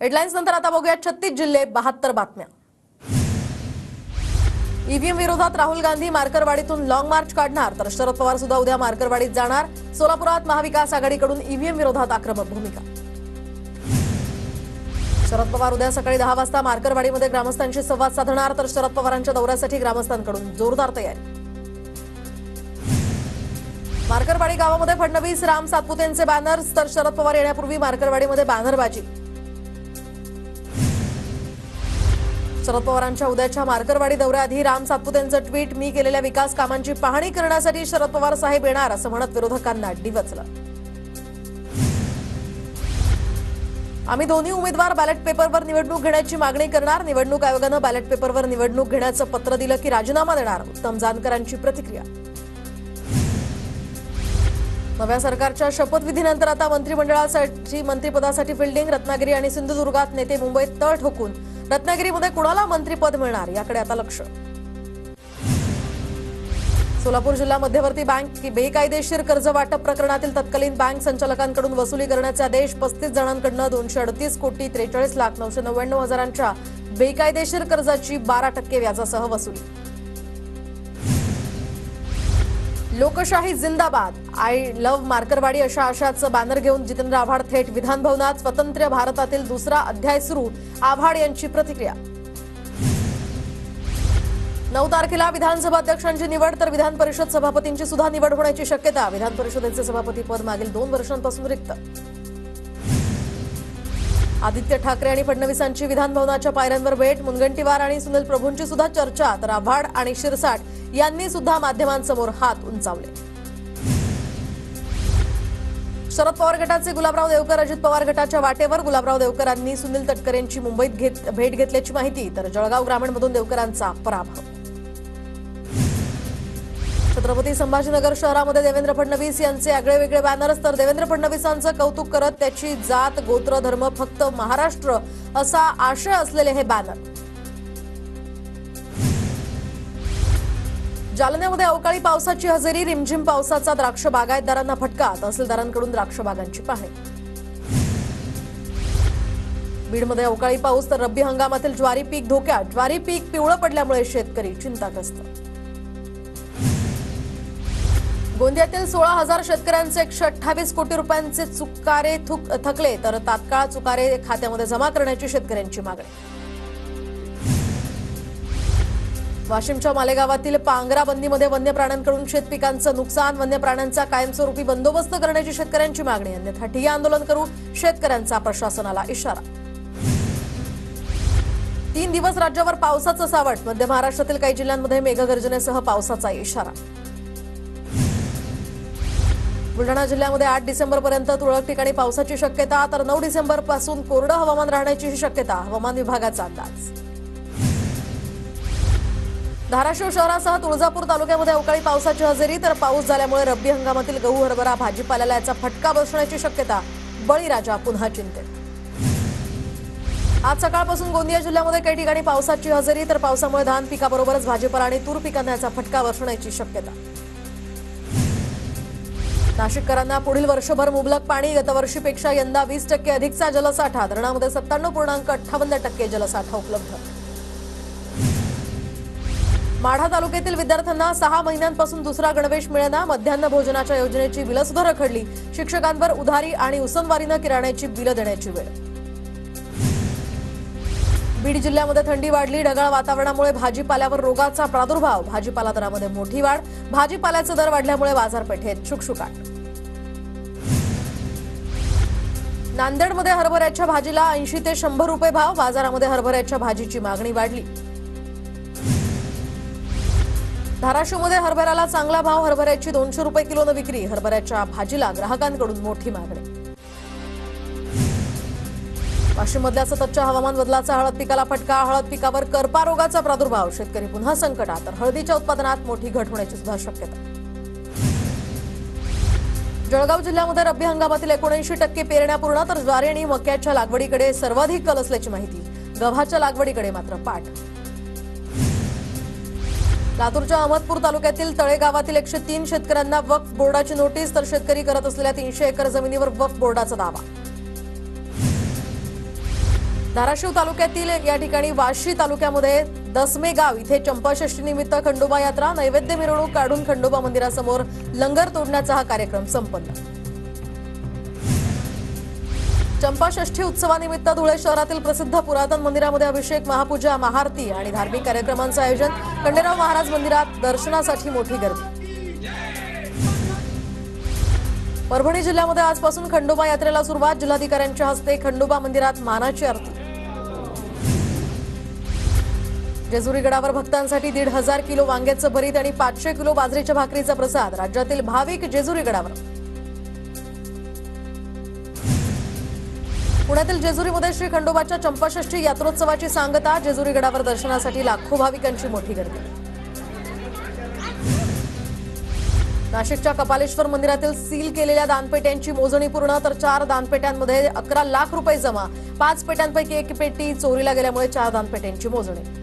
Headlines नंतर आता बघूया. छत्तीस जिल्हे बहात्तर बातम्या. ईव्हीएम विरोधात राहुल गांधी मार्करवाडीतून लॉंग मार्च काढणार. तर शरद पवार सुद्धा उद्या मार्करवाडीत जाणार. सोलापुरात महाविकास आघाडीकडून ईव्हीएम विरोधात आक्रमक भूमिका. शरद पवार उद्या सकाळी दहा वाजता मार्करवाडीमध्ये ग्रामस्थांशी संवाद साधणार. तर शरद पवारांच्या दौऱ्यासाठी ग्रामस्थांकडून जोरदार तयारी. मार्करवाडी गावामध्ये फडणवीस राम सातपुतेंचे बॅनर्स तर शरद पवार येण्यापूर्वी मार्करवाडीमध्ये बॅनरबाजी शरद पवारांच्या उद्याच्या मार्करवाडी दौऱ्याआधी राम सातपुतेंचं ट्विट मी केलेल्या विकास कामांची पाहणी करण्यासाठी शरद पवार साहेब येणार असं म्हणत विरोधकांना डिवचलं. आम्ही दोन्ही उमेदवार बॅलेट पेपरवर निवडणूक घेण्याची मागणी करणार. निवडणूक आयोगानं बॅलेट पेपरवर निवडणूक घेण्याचं पत्र दिलं की राजीनामा देणार उत्तम जानकरांची प्रतिक्रिया. नव्या सरकारच्या शपथविधीनंतर आता मंत्रिमंडळासाठी मंत्रिपदासाठी फिल्डिंग रत्नागिरी आणि सिंधुदुर्गात नेते मुंबईत तळ ठोकून. रत्नागिरीमध्ये कुणाला मंत्रीपद मिळणार? याकडे आता लक्ष. सोलापूर जिल्हा मध्यवर्ती बँक बेकायदेशीर कर्ज वाटप प्रकरणातील तत्कालीन बँक संचालकांकडून वसुली करण्याचे आदेश पस्तीस जणांकडून दोनशे अडतीस कोटी त्रेचाळीस लाख नऊशे नव्याण्णव हजारांच्या बेकायदेशीर कर्जाची बारा टक्के व्याजासह वसुली. लोकशाही जिंदाबाद. आय लव्ह मार्करवाडी अशा आशाचं बॅनर घेऊन जितेंद्र आव्हाड थेट विधान भवनात स्वतंत्र भारतातील दुसरा अध्याय सुरू आव्हाड यांची प्रतिक्रिया. नऊ तारखेला विधानसभा अध्यक्षांची निवड तर विधान परिषद सभापतींची सुद्धा निवड होण्याची शक्यता. विधान परिषदेचे सभापती पद मागील दोन वर्षांपासून रिक्त. आदित्य ठाकरे आणि फडणवीसांची विधानभवनाच्या पायऱ्यांवर भेट मुनगंटीवार आणि सुनील प्रभूंची सुद्धा चर्चा तर आव्हाड आणि शिरसाट यांनी सुद्धा माध्यमांसमोर हात उंचावले. शरद पवार गटाचे गुलाबराव देवकर अजित पवार गटाच्या वाटेवर गुलाबराव देवकरांनी सुनील तटकरेंची मुंबईत घेत भेट घेतल्याची माहिती तर जळगाव ग्रामीणमधून देवकरांचा पराभव. छत्रपती संभाजीनगर शहरामध्ये देवेंद्र फडणवीस यांचे आगळे वेगळे बॅनर्स तर देवेंद्र फडणवीसांचं कौतुक करत त्याची जात गोत्र धर्म फक्त महाराष्ट्र असा आशय असलेले हे बॅनर जालन्यामध्ये अवकाळी पावसाची हजेरी रिमझिम पावसाचा द्राक्ष बागायतदारांना फटका तहसीलदारांकडून द्राक्ष बागांची पाहणी. बीडमध्ये अवकाळी पाऊस तर रब्बी हंगामातील ज्वारी पीक धोक्यात ज्वारी पीक पिवळं पडल्यामुळे शेतकरी चिंताग्रस्त. गोंदियातील सोळा हजार शेतकऱ्यांचे एकशे अठ्ठावीस कोटी रुपयांचे चुकारे थुक थकले तर तात्काळ चुकारे खात्यामध्ये जमा करण्याची शेतकऱ्यांची मागणी. वाशिमच्या मालेगावातील पांगरा बंदीमध्ये वन्य प्राण्यांकडून शेतपिकांचं नुकसान वन्य प्राण्यांचा कायमस्वरूपी बंदोबस्त करण्याची शेतकऱ्यांची मागणी अन्यथा ठिय्या आंदोलन करू शेतकऱ्यांचा प्रशासनाला इशारा. तीन दिवस राज्यावर पावसाचं सावट मध्य महाराष्ट्रातील काही जिल्ह्यांमध्ये मेघगर्जनेसह पावसाचा इशारा. बुलढाणा जिल्ह्यामध्ये आठ डिसेंबर पर्यंत तुरळक ठिकाणी पावसाची शक्यता तर नऊ डिसेंबरपासून कोरडं हवामान राहण्याची शक्यता हवामान विभागाचा अंदाज. धाराशिव शहरासह तुळजापूर तालुक्यामध्ये अवकाळी पावसाची हजेरी तर पाऊस झाल्यामुळे रब्बी हंगामातील गहू हरभरा भाजीपाल्याला याचा फटका बसण्याची शक्यता बळीराजा पुन्हा चिंतेत. आज सकाळपासून गोंदिया जिल्ह्यामध्ये काही ठिकाणी पावसाची हजेरी तर पावसामुळे धान पिकाबरोबरच भाजीपाला आणि तूर पिकांना याचा फटका बसण्याची शक्यता. नाशिककरांना पुढील वर्षभर मुबलक पाणी गतवर्षीपेक्षा यंदा वीस टक्के अधिकचा जलसाठा धरणामध्ये सत्त्याण्णव पूर्णांक अठ्ठावन्न टक्के जलसाठा उपलब्ध. माढा तालुक्यातील विद्यार्थ्यांना सहा महिन्यांपासून दुसरा गणवेश मिळेना मध्यान्ह भोजनाच्या योजनेची बिलं सुद्धा रखडली शिक्षकांवर उधारी आणि उसनवारीनं किराण्याची बिलं देण्याची वेळ बीड जिल्ह्यामध्ये थंडी वाढली. ढगाळ वातावरणामुळे भाजीपाल्यावर रोगाचा प्रादुर्भाव. भाजीपाला दरामध्ये मोठी वाढ. भाजीपाल्याचे दर वाढल्यामुळे बाजारपेठेत शुकशुकाट नांदेडमध्ये हरभऱ्याच्या भाजीला ऐंशी ते शंभर रुपये भाव. बाजारामध्ये हरभऱ्याच्या भाजीची मागणी वाढली. धाराशिवमध्ये हरभऱ्याला चांगला भाव. हरभऱ्याची दोनशे रुपये किलोनं विक्री. हरभऱ्याच्या भाजीला ग्राहकांकडून मोठी मागणी. वाशिममधल्या सततच्या हवामान बदलाचा हळद पिकाला फटका हळद पिकावर करपा रोगाचा प्रादुर्भाव शेतकरी पुन्हा संकटात तर हळदीच्या उत्पादनात मोठी घट होण्याची सुद्धा शक्यता. जळगाव जिल्ह्यामध्ये रब्बी हंगामातील एकोणऐंशी टक्के पेरण्या पूर्ण तर ज्वारी आणि मक्याच्या लागवडीकडे सर्वाधिक कल असल्याची माहिती गव्हाच्या लागवडीकडे मात्र पाठ. लातूरच्या अहमदपूर तालुक्यातील तळेगावातील एकशे तीन शेतकऱ्यांना वक्फ बोर्डाची नोटीस तर शेतकरी करत असलेल्या तीनशे एकर जमिनीवर वक्फ बोर्डाचा दावा. धाराशिव तालुक्यातील या ठिकाणी वाशी तालुक्यामध्ये दसमे गाव इथे चंपाषष्टीनिमित्त खंडोबा यात्रा नैवेद्य मिरवणूक काढून खंडोबा मंदिरासमोर लंगर तोडण्याचा हा कार्यक्रम संपन्न. चंपाषष्ठी उत्सवानिमित्त धुळे शहरातील प्रसिद्ध पुरातन मंदिरामध्ये अभिषेक महापूजा महाआरती आणि धार्मिक कार्यक्रमांचं आयोजन खंडेराव महाराज मंदिरात दर्शनासाठी मोठी गर्दी. परभणी जिल्ह्यामध्ये आजपासून खंडोबा यात्रेला सुरुवात. जिल्हाधिकाऱ्यांच्या हस्ते खंडोबा मंदिरात मानाची आरती. जेजुरी गडावर भक्तांसाठी दीड हजार किलो वांग्याचं भरीत आणि पाचशे किलो बाजरीच्या भाकरीचा प्रसाद. राज्यातील भाविक जेजुरी गडावर. पुण्यातील जेजुरीमध्ये श्री खंडोबाच्या चंपाषष्ठी यात्रोत्सवाची सांगता जेजुरी गडावर दर्शनासाठी लाखो भाविकांची मोठी गर्दी. नाशिकच्या कपालेश्वर मंदिरातील सील केलेल्या दानपेट्यांची मोजणी पूर्ण तर चार दानपेट्यांमध्ये अकरा लाख रुपये जमा. पाच पेट्यांपैकी एक पेटी चोरीला गेल्यामुळे चार दानपेट्यांची मोजणी.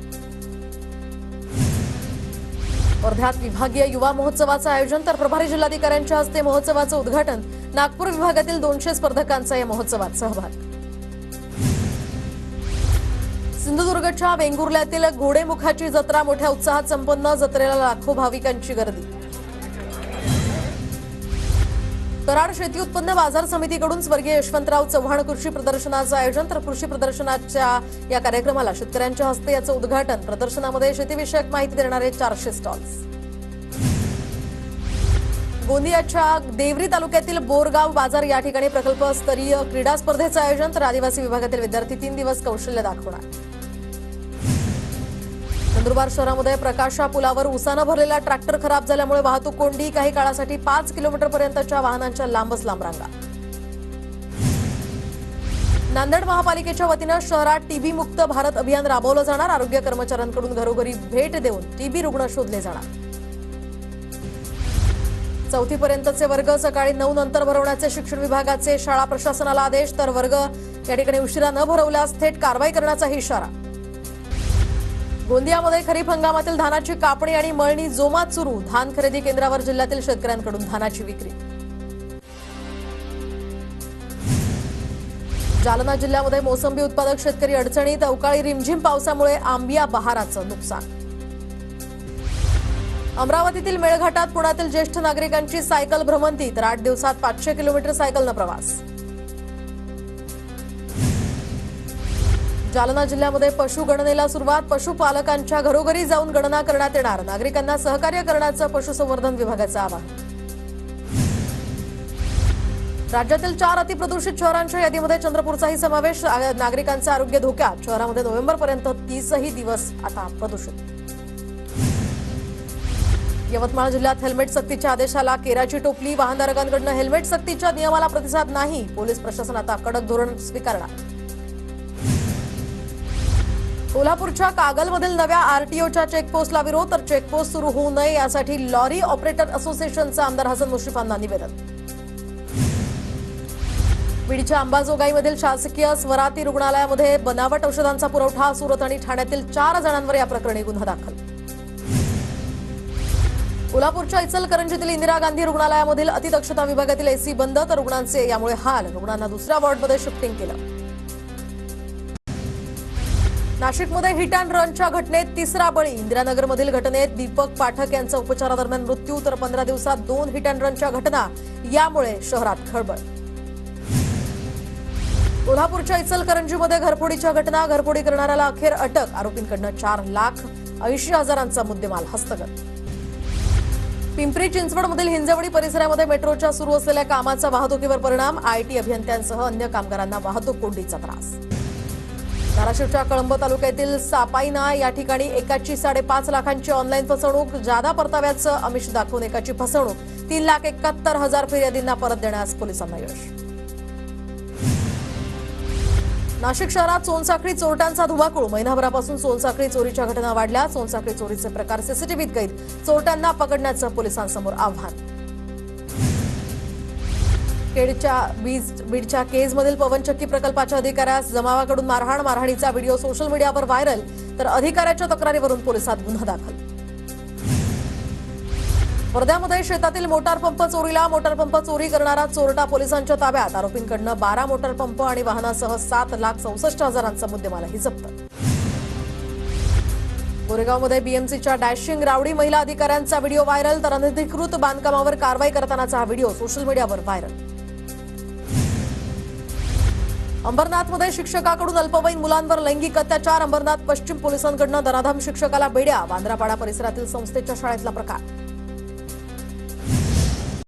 वर्ध्यात विभागीय युवा महोत्सवाचं आयोजन तर प्रभारी जिल्हाधिकाऱ्यांच्या हस्ते महोत्सवाचं उद्घाटन. नागपूर विभागातील दोनशे स्पर्धकांचा या महोत्सवात सहभाग. सिंधुदुर्गच्या वेंगुर्ल्यातील घोडेमुखाची जत्रा मोठ्या उत्साहात संपन्न जत्रेला लाखो भाविकांची गर्दी. कराड शेती उत्पन्न बाजार समितीकडून स्वर्गीय यशवंतराव चव्हाण कृषी प्रदर्शनाचं आयोजन तर कृषी प्रदर्शनाच्या या कार्यक्रमाला शेतकऱ्यांच्या हस्ते याचं उद्घाटन. प्रदर्शनामध्ये शेतीविषयक माहिती देणारे चारशे स्टॉल्स गोंदियाच्या देवरी तालुक्यातील बोरगाव बाजार या ठिकाणी प्रकल्पस्तरीय क्रीडा स्पर्धेचं आयोजन तर आदिवासी विभागातील विद्यार्थी तीन दिवस कौशल्य दाखवणार. नंदुरबार शहरामध्ये प्रकाशा पुलावर उसानं भरलेला ट्रॅक्टर खराब झाल्यामुळे वाहतूक कोंडी. काही काळासाठी पाच किलोमीटर पर्यंतच्या वाहनांच्या लांबच लांब रांगा. नांदेड महापालिकेच्या वतीनं शहरात टीबी मुक्त भारत अभियान राबवलं जाणार. आरोग्य कर्मचाऱ्यांकडून घरोघरी भेट देऊन टीबी रुग्ण शोधले जाणार. चौथी पर्यंतचे वर्ग सकाळी नऊ नंतर भरवण्याचे शिक्षण विभागाचे शाळा प्रशासनाला आदेश. तर वर्ग या ठिकाणी उशिरा न भरवल्यास थेट कारवाई करण्याचा इशारा. गोंदियामध्ये खरीप हंगामातील धानाची कापणी आणि मळणी जोमात सुरू. धान खरेदी केंद्रावर जिल्ह्यातील शेतकऱ्यांकडून धानाची विक्री. जालना जिल्ह्यामध्ये मोसंबी उत्पादक शेतकरी अडचणीत अवकाळी रिमझिम पावसामुळे आंबिया बहाराचं नुकसान. अमरावतीतील मेळघाटात पुण्यातील ज्येष्ठ नागरिकांची सायकल भ्रमंती तर आठ दिवसात पाचशे किलोमीटर सायकलनं प्रवास. जालना जिल्ह्यामध्ये पशुगणनेला सुरुवात. पशुपालकांच्या घरोघरी जाऊन गणना करण्यात येणार. नागरिकांना सहकार्य करण्याचं पशुसंवर्धन विभागाचं आवाहन. राज्यातील चार अतिप्रदूषित शहरांच्या यादीमध्ये चंद्रपूरचाही समावेश. आ- नागरिकांचं आरोग्य धोक्यात. शहरामध्ये नोव्हेंबरपर्यंत तीसही दिवस आता प्रदूषित. यवतमाळ जिल्ह्यात हेल्मेट सक्तीच्या आदेशाला केराची टोपली. वाहनधारकांकडनं हेल्मेट सक्तीच्या नियमाला प्रतिसाद नाही. पोलीस प्रशासन आता कडक धोरण स्वीकारणार. कोल्हापूरच्या कागलमधील नव्या आरटीओच्या चेकपोस्टला विरोध तर चेकपोस्ट सुरू होऊ नये यासाठी लॉरी ऑपरेटर असोसिएशनचं आमदार हसन मुश्रीफांना निवेदन. बीडच्या अंबाजोगाईमधील शासकीय स्वराती रुग्णालयामध्ये बनावट औषधांचा पुरवठा सुरत आणि ठाण्यातील चार जणांवर या प्रकरणी गुन्हा दाखल. कोल्हापूरच्या इचलकरंजीतील इंदिरा गांधी रुग्णालयामधील अतिदक्षता विभागातील एसी बंद तर रुग्णांचे यामुळे हाल. रुग्णांना दुसऱ्या वॉर्डमध्ये शिफ्टिंग केलं. नाशिकमध्ये हिट अँड रनच्या घटनेत तिसरा बळी. इंदिरानगरमधील घटनेत दीपक पाठक यांचा उपचारादरम्यान मृत्यू तर पंधरा दिवसात दोन हिट अँड रनच्या घटना. यामुळे शहरात खळबळ. कोल्हापूरच्या इचलकरंजीमध्ये घरफोडीच्या घटना. घरफोडी करणाऱ्याला अखेर अटक. आरोपींकडनं चार लाख ऐंशी हजारांचा मुद्देमाल हस्तगत. पिंपरी चिंचवडमधील हिंजवडी परिसरामध्ये मेट्रोच्या सुरू असलेल्या कामाचा वाहतुकीवर परिणाम. आयटी अभियंत्यांसह अन्य कामगारांना वाहतूक कोंडीचा त्रास. धाराशिवच्या कळंब तालुक्यातील सापाईना या ठिकाणी एकाची साडेपाच लाखांची ऑनलाईन फसवणूक जादा परताव्याचं अमिष दाखवून एकाची फसवणूक. तीन लाख एकाहत्तर हजार फिर्यादींना परत देण्यास पोलिसांना यश. नाशिक शहरात सोनसाखळी चोरट्यांचा धुवाकूळ महिनाभरापासून सोनसाखळी चोरीच्या घटना वाढल्या. सोनसाखळी चोरीचे प्रकार सीसीटीव्हीत कैद. चोरट्यांना पकडण्याचं पोलिसांसमोर आव्हान. केडच्या वीज बीडच्या केजमधील पवनचक्की प्रकल्पाच्या अधिकाऱ्यास जमावाकडून मारहाण मारहाणीचा व्हिडिओ सोशल मीडियावर व्हायरल तर अधिकाऱ्याच्या तक्रारीवरून पोलिसात गुन्हा दाखल. वर्ध्यामध्ये शेतातील मोटार पंप चोरीला मोटार पंप चोरी करणारा चोरटा पोलिसांच्या ताब्यात. आरोपींकडनं बारा मोटार पंप आणि वाहनासह सात लाख चौसष्ट हजारांचा मुद्देमालही जप्त. गोरेगावमध्ये बीएमसीच्या डॅशिंग रावडी महिला अधिकाऱ्यांचा व्हिडिओ व्हायरल तर अनधिकृत बांधकामावर कारवाई करतानाचा हा व्हिडिओ सोशल मीडियावर व्हायरल. अंबरनाथमध्ये शिक्षकाकडून अल्पवयीन मुलांवर लैंगिक अत्याचार अंबरनाथ पश्चिम पोलिसांकडनं दराधाम शिक्षकाला बेड्या वांद्रापाडा परिसरातील संस्थेच्या शाळेतला प्रकार